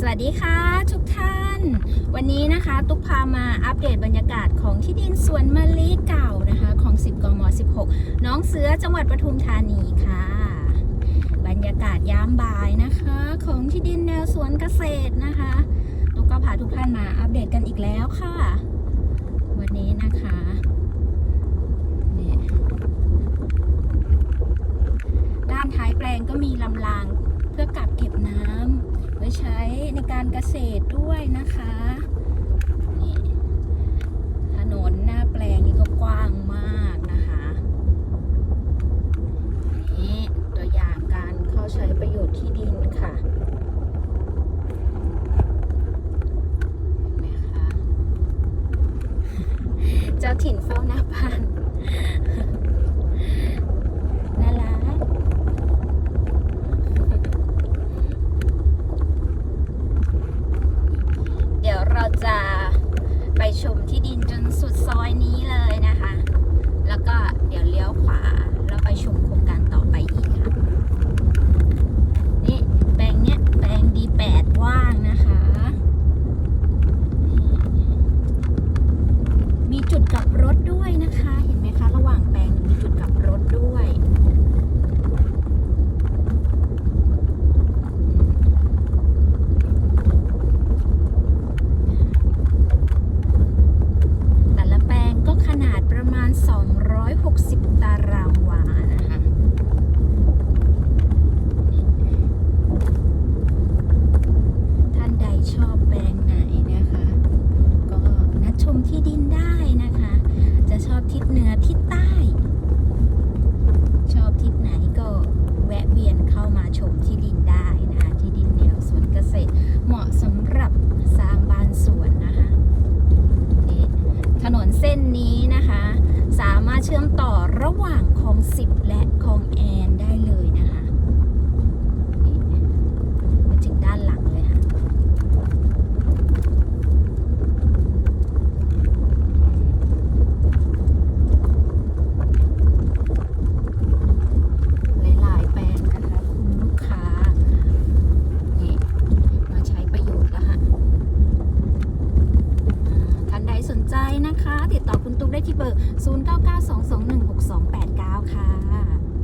สวัสดีค่ะทุกท่าน วันนี้นะคะตุ๊กพามาอัปเดตบรรยากาศของที่ดินสวนมะลิเก่านะคะ ของ 10กม16 น้องเสือจังหวัดปทุมธานีค่ะ บรรยากาศยามบ่ายนะคะ ของที่ดินแนวสวนเกษตรนะคะตุ๊กก็พาทุกท่านมาอัปเดตกันอีกแล้วค่ะ วันนี้นะคะด้านท้ายแปลงก็มีลำรางเพื่อกั ใช้ในการเกษตรด้วยนะคะถนนหน้าแปลงนี่ก็กว้างมากนะคะนี่ตัวอย่างการเข้าใช้ประโยชน์ที่ดินค่ะเห็นไหมคะเจ้าถิ่นเฝ้าหน้าบ้าน น่ารัก เดี๋ยวเราจะไปชมที่ดินจน สุดซอยนี้เลยนะคะ แล้วก็เดี๋ยวเลี้ยวขวาแล้วไปชมโครงการต่อไปอีกค่ะ นี่แปลงเนี้ยแปลงดีแปดว่างนะคะ มีจุดกลับรถด้วยนะคะ เห็นไหมคะ ระหว่างแปลงมีจุดกลับรถด้วย แต่ละแปลงก็ขนาดประมาณ 260 ตารางวานะคะ ท่านใดชอบแปลงไหนนะคะ ก็นัดชมที่ดินได้นะคะ จะชอบ ทิศเหนือทิศใต้ ชอบทิศไหนก็แวะเวียนเข้ามาชมที่ดินได้นะคะที่ดินแนวสวนเกษตร เหมาะสำหรับสร้างบ้านสวนนะคะถนนเส้นนี้นะคะ สามารถเชื่อมต่อระหว่างคลองสิบและคลองแอนได้เลยนะคะนี่มาถึงด้านหลังเลยค่ะ หลายๆแปลงนะคะคุณลูกค้า นี่มาใช้ประโยชน์แล้วค่ะ ท่านใดสนใจนะคะ ติด ต่อคุณตุ๊กได้ที่เบอร์ 0992216289 ค่ะ